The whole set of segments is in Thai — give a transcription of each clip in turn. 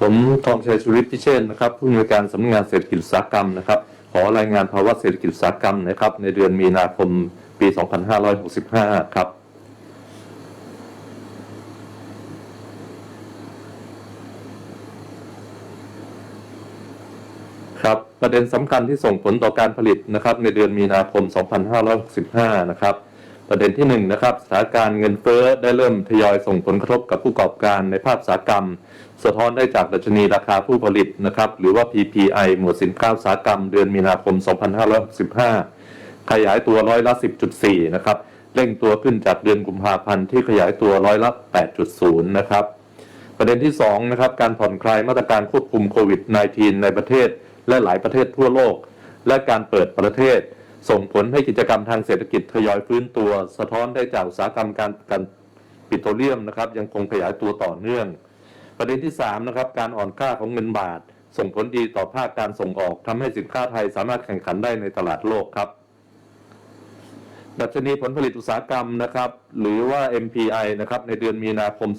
ผมทองชัยชุริตพิเชษนะครับผู้อำนวยการสำนักงานเศรษฐกิจอุตสาหกรรมนะครับ ขอรายงานภาวะเศรษฐกิจอุตสาหกรรมนะครับในเดือนมีนาคมปี 2565 ครับครับประเด็นสำคัญที่ส่งผลต่อการผลิตนะครับในเดือนมีนาคม 2565 นะครับ ประเด็นที่หนึ่งนะครับสถานการณ์เงินเฟ้อได้เริ่มทยอยส่งผลกระทบกับผู้ประกอบการในภาคอุตสาหกรรม สะท้อนได้จากดัชนีราคาผู้ผลิตนะครับหรือว่า PPI หมวดสินค้าอุตสาหกรรม เดือนมีนาคม 2565 ขยายตัวร้อยละ 10.4 นะครับเร่งตัวขึ้นจากเดือนกุมภาพันธ์ที่ขยายตัวร้อยละ 8.0 นะครับประเด็นที่2นะครับการผ่อนคลายมาตรการควบคุมโควิด -19 ในประเทศ และหลายประเทศทั่วโลก และการเปิดประเทศ ส่งผลให้กิจกรรมทางเศรษฐกิจทยอยฟื้นตัว สะท้อนได้จากอุตสาหกรรมการการปิโตรเลียมนะครับ ยังคงขยายตัวต่อเนื่อง ประเด็นที่3นะครับการอ่อนค่าของเงินบาท ส่งผลดีต่อภาคการส่งออกทำให้สินค้าไทยสามารถแข่งขันได้ในตลาดโลกครับดัชนีผลผลิตอุตสาหกรรมนะครับหรือว่า MPI นะครับในเดือนมีนาคม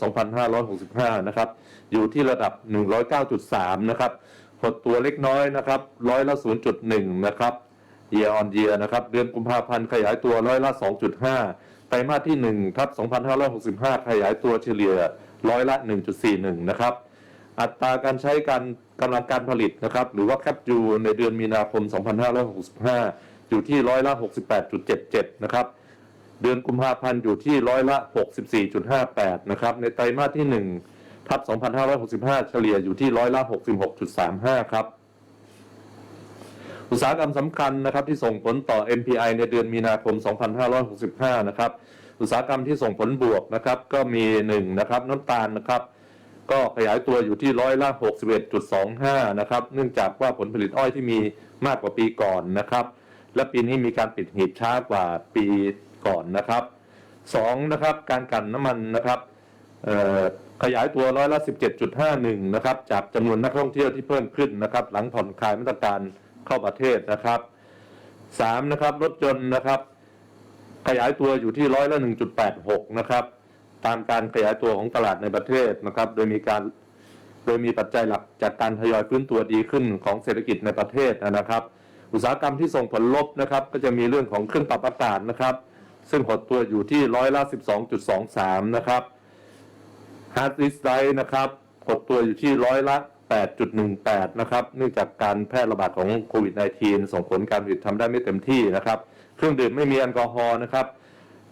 2565 นะครับอยู่ที่ระดับ 109.3 นะครับหดตัวเล็กน้อยนะครับร้อยละ 0.1 นะครับ year on year นะครับ เดือนกุมภาพันธ์ขยายตัวร้อยละ 2.5 ไตรมาสที่1ทับ2565 ขยายตัวเฉลี่ยร้อยละ 1.41 นะครับ อัตราการใช้การกำลังการผลิตนะครับ หรือว่าแคปยูในเดือนมีนาคม 2565 อยู่ที่ร้อยละ 68.77 นะครับ เดือนกุมภาพันธ์อยู่ที่ร้อยละ 64.58 นะครับ ในไตรมาสที่1ทับ2565 เฉลี่ยอยู่ที่ร้อยละ 66.35 ครับ อุตสาหกรรมสำคัญนะครับที่ส่งผลต่อ MPI ในเดือนมีนาคม 2565 นะครับ อุตสาหกรรมที่ส่งผลบวกนะครับก็มี1นะครับน้ำตาลนะครับก็ขยายตัวอยู่ที่ร้อยละ 61.25 นะครับเนื่องจากว่าผลผลิตอ้อยที่มีมากกว่าปีก่อนนะครับ และปีนี้มีการปิดหีบช้ากว่าปีก่อนนะครับ2นะครับการกันน้ำมันนะครับขยายตัวร้อยละ 17.51 นะครับจากจำนวนนักท่องเที่ยวที่เพิ่มขึ้นนะครับหลังผ่อนคลายมาตรการ เข้าประเทศนะครับ3นะครับรถยนต์นะครับ ขยายตัวอยู่ที่ร้อยละ1.86นะครับตามการขยายตัวของตลาดในประเทศนะครับ โดยมีการโดยมีปัจจัยหลักจากการทยอยฟื้นตัวดีขึ้นของเศรษฐกิจในประเทศนะครับ อุตสาหกรรมที่ส่งผลลบนะครับ ก็จะมีเรื่องของเครื่องปรับอากาศนะครับ ซึ่งหดตัวอยู่ที่ร้อยละ12.23 นะครับฮาร์ดดิสไดนะครับหดตัวอยู่ที่ร้อยละ 8.18 นะครับเนื่องจากการแพร่ระบาดของโควิด -19 ส่งผลการผลิตทำได้ไม่เต็มที่นะครับ เครื่องดื่มไม่มีแอลกอฮอล์นะครับ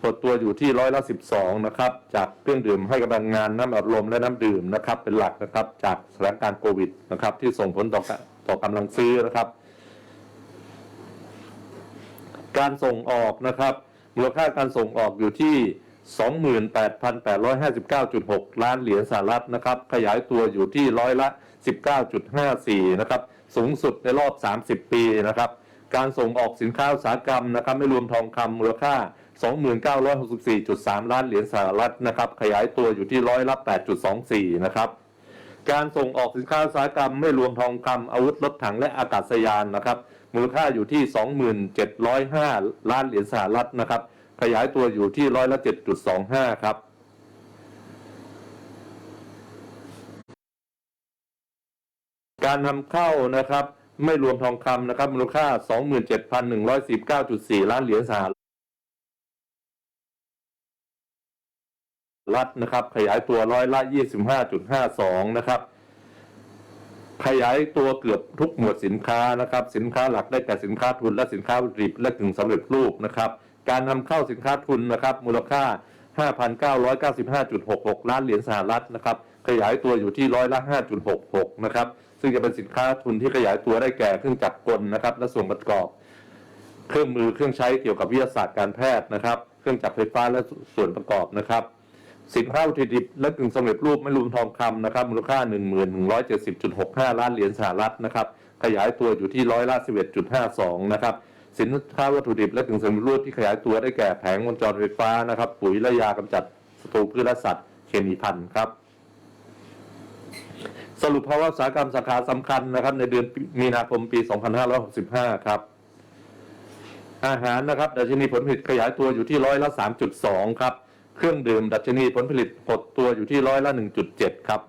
หดตัวอยู่ที่ร้อยละ 12 นะครับ จากเครื่องดื่มให้กำลังงานน้ำอัดลมและน้ำดื่มนะครับ เป็นหลักนะครับ จากสถานการณ์โควิดนะครับ ที่ส่งผลต่อต่อกำลังซื้อนะครับ การส่งออกนะครับ มูลค่าการส่งออกอยู่ที่ 28,859.6 ล้านเหรียญสหรัฐนะครับ ขยายตัวอยู่ที่ร้อยละ 19.54 นะครับ สูงสุดในรอบ 30 ปีนะครับ การส่งออกสินค้าอุตสาหกรรมนะครับ ไม่รวมทองคำมูลค่า 2964.3 ล้านเหรียญสหรัฐนะครับ ขยายตัวอยู่ที่ร้อยละ 8.24 นะครับการส่งออกสินค้าอุตสาหกรรมไม่รวมทองคำอาวุธรถถังและอากาศยานนะครับ มูลค่าอยู่ที่ 2705 ล้านเหรียญสหรัฐนะครับ ขยายตัวอยู่ที่ร้อยละ 7.25 ครับการนำเข้านะครับ ไม่รวมทองคำนะครับ มูลค่า 27,119.4 ล้านเหรียญสหรัฐนะครับ ขยายตัวร้อยละ 25.52 นะครับ ขยายตัวเกือบทุกหมวดสินค้านะครับ สินค้าหลักได้แก่สินค้าทุนและสินค้าวัตถุดิบและกึ่งสำเร็จรูปนะครับ การนำเข้าสินค้าทุนนะครับมูลค่า 5,995.66 ล้านเหรียญสหรัฐนะครับขยายตัวอยู่ที่ร้อยละ5.66 นะครับ ซึ่งจะเป็นสินค้าทุนที่ขยายตัวได้แก่เครื่องจักรกลนะครับ และส่วนประกอบ เครื่องมือเครื่องใช้เกี่ยวกับวิทยาศาสตร์การแพทย์นะครับ เครื่องจักรไฟฟ้าและส่วนประกอบนะครับ สินค้าวัตถุดิบและกึ่งสำเร็จรูปไม่รวมทองคำนะครับมูลค่า 1170.65 ล้านเหรียญสหรัฐนะครับ ขยายตัวอยู่ที่ร้อยละ11.52 นะครับ สินค้าวัตถุดิบและกึ่งสำเร็จรูปที่ขยายตัวได้แก่แผงวงจรไฟฟ้านะครับ ปุ๋ยและยากำจัดศัตรูพืชและสัตว์เคมีพันธุ์ครับ สรุปภาวะอุตสาหกรรมสาขาสำคัญนะครับ ในเดือนมีนาคมปี 2565 ครับ อาหารนะครับดัชนีผลผลิตขยายตัวอยู่ที่ร้อยละ 3.2 ครับ เครื่องดื่มดัชนีผลผลิตหดตัวอยู่ที่ร้อยละ 1.7 ครับ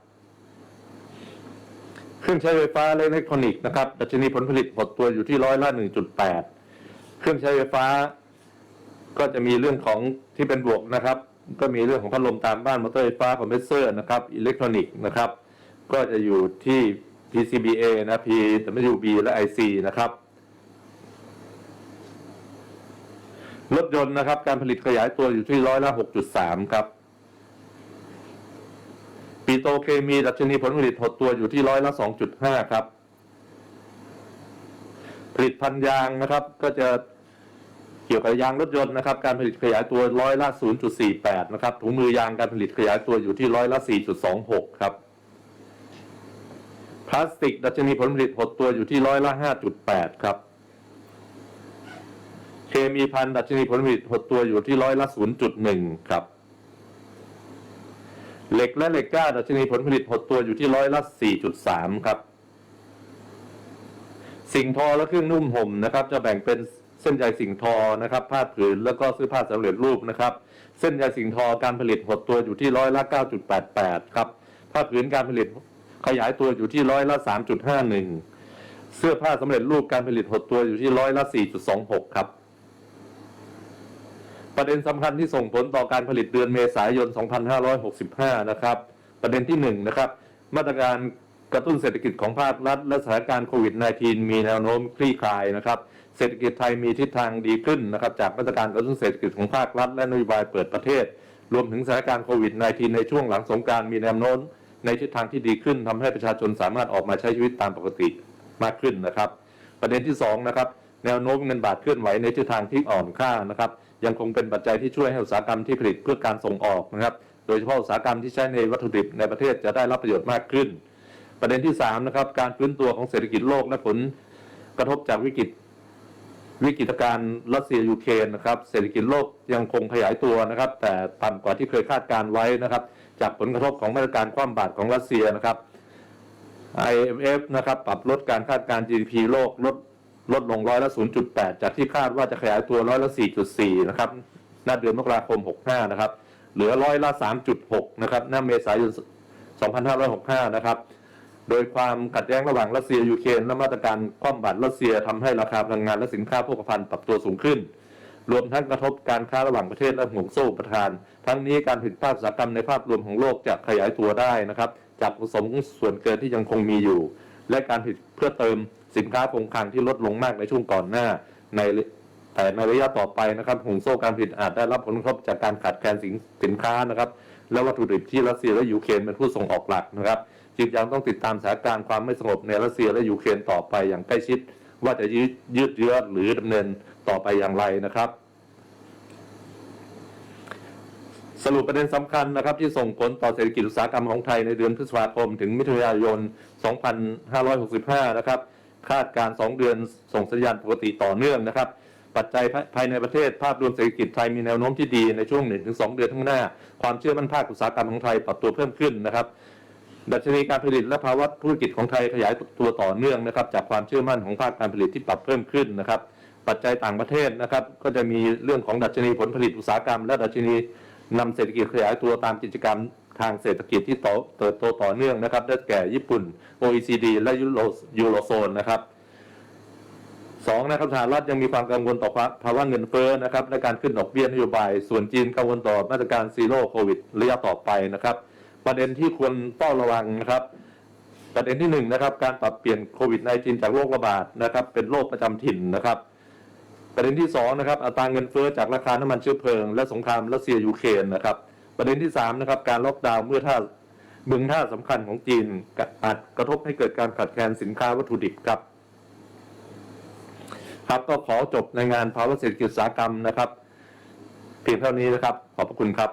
เครื่องใช้ไฟฟ้าและอิเล็กทรอนิกส์นะครับ ดัชนีผลผลิตหดตัวอยู่ที่ร้อยละหนึ่งจุดแปด เครื่องใช้ไฟฟ้า ก็จะมีเรื่องของที่เป็นบวกนะครับ ก็มีเรื่องของพัดลมตามบ้านมอเตอร์ไฟฟ้าคอมเพรสเซอร์นะครับอิเล็กทรอนิกส์นะครับ ก็จะอยู่ที่ PCBA นะ PWB และ IC นะครับรถยนต์นะครับ การผลิตขยายตัวอยู่ที่ร้อยละ 6.3 ครับปิโตเคมีดัชนีผลผลิตหดตัวอยู่ที่ร้อยละ 2.5 ครับ ลิตพันยางนะครับ ก็จะเกี่ยวกับยางรถยนต์นะครับ การผลิตขยายตัวร้อยละ 0.48 นะครับ ถุงมือยางการผลิตขยายตัวอยู่ที่ร้อยละ 4.26 ครับ พลาสติก ดัชนีผลผลิตหดตัวอยู่ที่ร้อยละ 5.8 ครับ เคมีพันดัชนีผลผลิตหดตัวอยู่ที่ร้อยละ 0.1 ครับเหล็กและเหล็กกล้าดัชนีผลผลิตหดตัวอยู่ที่ร้อยละ 4.3 ครับ สิ่งทอและเครื่องนุ่มห่มนะครับ จะแบ่งเป็นเส้นใยสิ่งทอนะครับ ผ้าผืนแล้วก็เสื้อผ้าสำเร็จรูปนะครับ เส้นใยสิ่งทอการผลิตหดตัวอยู่ที่ร้อยละ9.88ครับผ้าผืนการผลิตขยายตัวอยู่ที่ร้อยละ3.51 เสื้อผ้าสำเร็จรูปการผลิตหดตัวอยู่ที่ร้อยละ4.26ครับประเด็นสำคัญที่ส่งผลต่อการผลิตเดือนเมษายน 2565 นะครับ ประเด็นที่1นะครับ มาตรการ กระตุ้นเศรษฐกิจของภาครัฐและสถานการณ์โควิด -19 มีแนวโน้มคลี่คลายนะครับ เศรษฐกิจไทยมีทิศทางดีขึ้นนะครับ จากมาตรการกระตุ้นเศรษฐกิจของภาครัฐ และนโยบายเปิดประเทศ รวมถึงสถานการณ์โควิด -19 ในช่วงหลังสงการมีแนวโน้มในทิศทางที่ดีขึ้นทำให้ประชาชนสามารถออกมาใช้ชีวิตตามปกติมากขึ้นนะครับ ประเด็นที่สองนะครับแนวโน้มเงินบาทเคลื่อนไหวในทิศทางที่อ่อนค่านะครับยังคงเป็นปัจจัยที่ช่วยให้อุตสาหกรรมที่ผลิตเพื่อการส่งออกนะครับ โดยเฉพาะอุตสาหกรรมที่ใช้ในวัตถุดิบในประเทศจะได้รับประโยชน์มากขึ้น ประเด็นที่สามนะครับการฟื้นตัวของเศรษฐกิจโลกและผลกระทบจากวิกฤตวิกฤตการ์รัสเซียยูเครนนะครับเศรษฐกิจโลกยังคงขยายตัวนะครับ แต่ต่ำกว่าที่เคยคาดการไว้นะครับ จากผลกระทบของมาตรการคว่ำบาตรของรัสเซียนะครับ IMF นะครับปรับลดการคาดการ GDP โลกลดลดลงร้อยละ 0.8 จากที่คาดว่าจะขยายตัวร้อยละ 4.4 นะครับณเดือนมกราคม 65 นะครับ เหลือร้อยละ 3.6 นะครับณเมษายน 2565 นะครับ โดยความขัดแย้งระหว่างรัสเซียยูเครนและมาตรการคว่ำบาตรรัสเซียทำให้ราคาพลังงานและสินค้าโภคภัณฑ์ปรับตัวสูงขึ้น รวมทั้งกระทบการค้าระหว่างประเทศและห่วงโซ่ประทาน ทั้งนี้การผลิตภาคสากรรมในภาพรวมของโลกจะขยายตัวได้นะครับจากผสมส่วนเกินที่ยังคงมีอยู่ และการผลิตเพื่อเติมสินค้าคงคลังที่ลดลงมากในช่วงก่อนหน้าในแต่ในระยะต่อไปนะครับห่วงโซ่การผลิตอาจได้รับผลกระทบจากการขาดแคลนสินสินค้านะครับ และวัตถุดิบที่รัสเซียและยูเครนเป็นผู้ส่งออกหลักนะครับจึงยังต้องติดตามสถานการณ์ความไม่สงบในรัสเซียและยูเครนต่อไปอย่างใกล้ชิด ว่าจะยืดยืดเยื้อหรือดำเนินต่อไปอย่างไรนะครับ สรุปประเด็นสำคัญนะครับ ที่ส่งผลต่อเศรษฐกิจอุตสาหกรรมของไทยในเดือนพฤษภาคม ถึงมิถุนายน 2565 นะครับ คาดการณ์2เดือนส่งสัญญาณปกติต่อเนื่องนะครับปัจจัยภายในประเทศภาพรวมเศรษฐกิจไทยมีแนวโน้มที่ดีในช่วง 1-2 เดือนข้างหน้า ความเชื่อมั่นภาคอุตสาหกรรมของไทยปรับตัวเพิ่มขึ้นนะครับ ดัชนีการผลิตและภาวะธุรกิจของไทยขยายตัวต่อเนื่องนะครับ จากความเชื่อมั่นของภาคการผลิตที่ปรับเพิ่มขึ้นนะครับ ปัจจัยต่างประเทศนะครับ ก็จะมีเรื่องของดัชนีผลผลิตอุตสาหกรรม และดัชนีนำเศรษฐกิจขยายตัวตามกิจกรรมทางเศรษฐกิจที่ต่อเติบโตต่อเนื่องนะครับ ได้แก่ญี่ปุ่น OECD และยูโรยูโรโซนนะครับสองนะครับสหรัฐยังมีความกังวลต่อภาวะเงินเฟ้อนะครับและการขึ้นดอกเบี้ยนโยบาย ส่วนจีนกังวลต่อมาตรการซีโร่โควิดระยะต่อไปนะครับ ประเด็นที่ควรเฝ้าระวังนะครับ ประเด็นที่หนึ่งนะครับ การปรับเปลี่ยนโควิด -19 จากโรคระบาดนะครับ เป็นโรคประจำถิ่นนะครับ ประเด็นที่สองนะครับ อัตราเงินเฟ้อจากราคาน้ำมันเชื้อเพลิง และสงครามรัสเซียยูเครนนะครับ ประเด็นที่สามนะครับ การล็อกดาวน์เมื่อท่าเมืองท่าสำคัญของจีนอาจกระทบให้เกิดการขาดแคลนสินค้าวัตถุดิบครับครับก็ขอจบในงานภาวะเศรษฐกิจอุตสาหกรรมนะครับ เพียงเท่านี้นะครับ ขอบพระคุณครับ